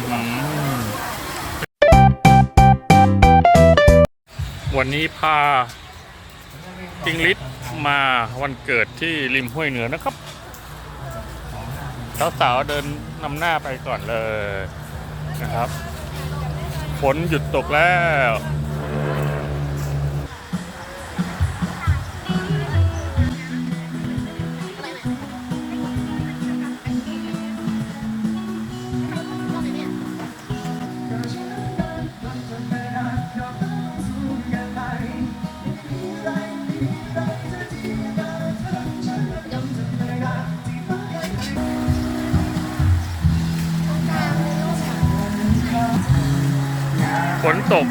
อหือวันนี้พาจิงลิศมาวันเกิดที่ริมห้วยเหนือนะครับสาวๆเดินนำหน้าไปก่อนเลยนะครับฝนหยุดตกแล้ว ฝนตก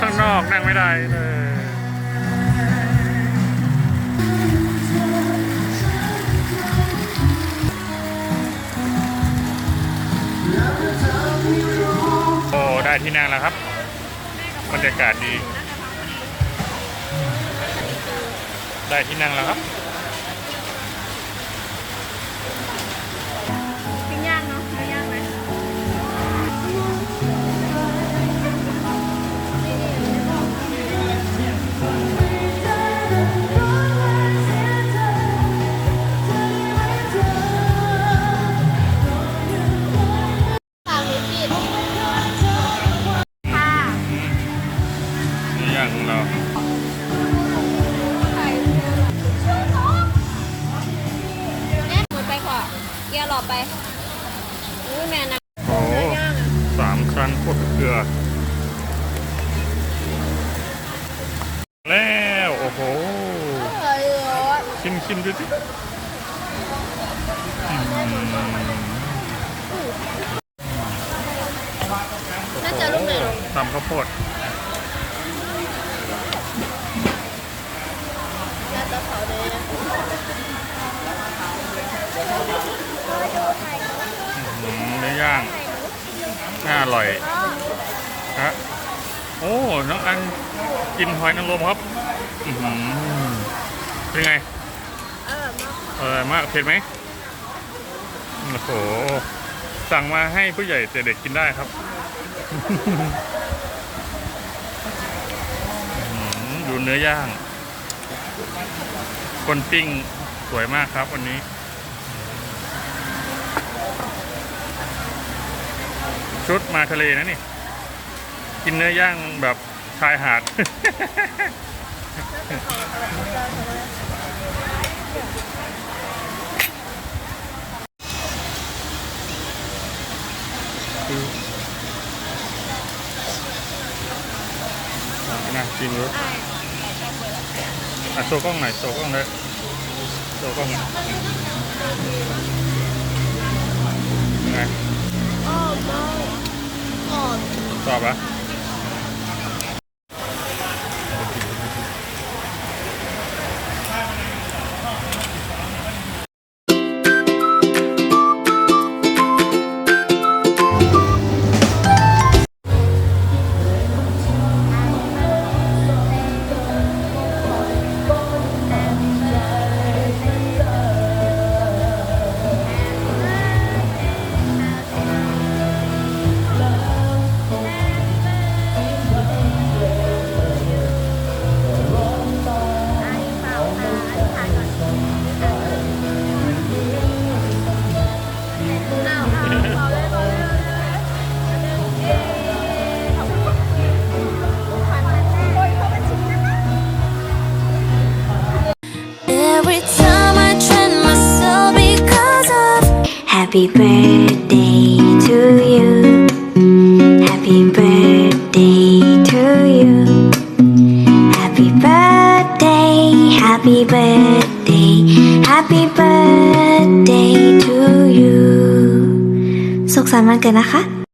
ข้างนอกนั่งไม่ได้เลยโอ้ได้ที่นั่งแล้วครับบรรยากาศดี ได้ที่นั่งแล้วครับ เกียร์หลอบไปอุ้ยแม่นะโอ้สามชั้นโคตรเกลือ แล้วโอ้โหเฮ้ยรถชิมชิมดูสิอืมน่าจะลูกไหนหรอตำข้าวโพด น่าจะเขาเลย อืมเนื้อย่าง น่าอร่อยฮะโอ้น้องอันกินหอยนางรมครับเป็นไงเออมากอร่อยมากเผ็ดไหมโอ้โหสั่งมาให้ผู้ใหญ่แต่เด็กกินได้ครับดูเนื้อย่าง คนปิ้งสวยมากครับวันนี้ ชุดมาทะเลนะนี่ กินเนื้อย่างแบบชายหาดอะนะกินรสอะโชว์กล้องหน่อยโชว์กล้องเลยโชว์กล้องไง อช Happy birthday to you Happy birthday to you Happy birthday Happy birthday Happy birthday to you สุขสันต์วันเกิดนะคะ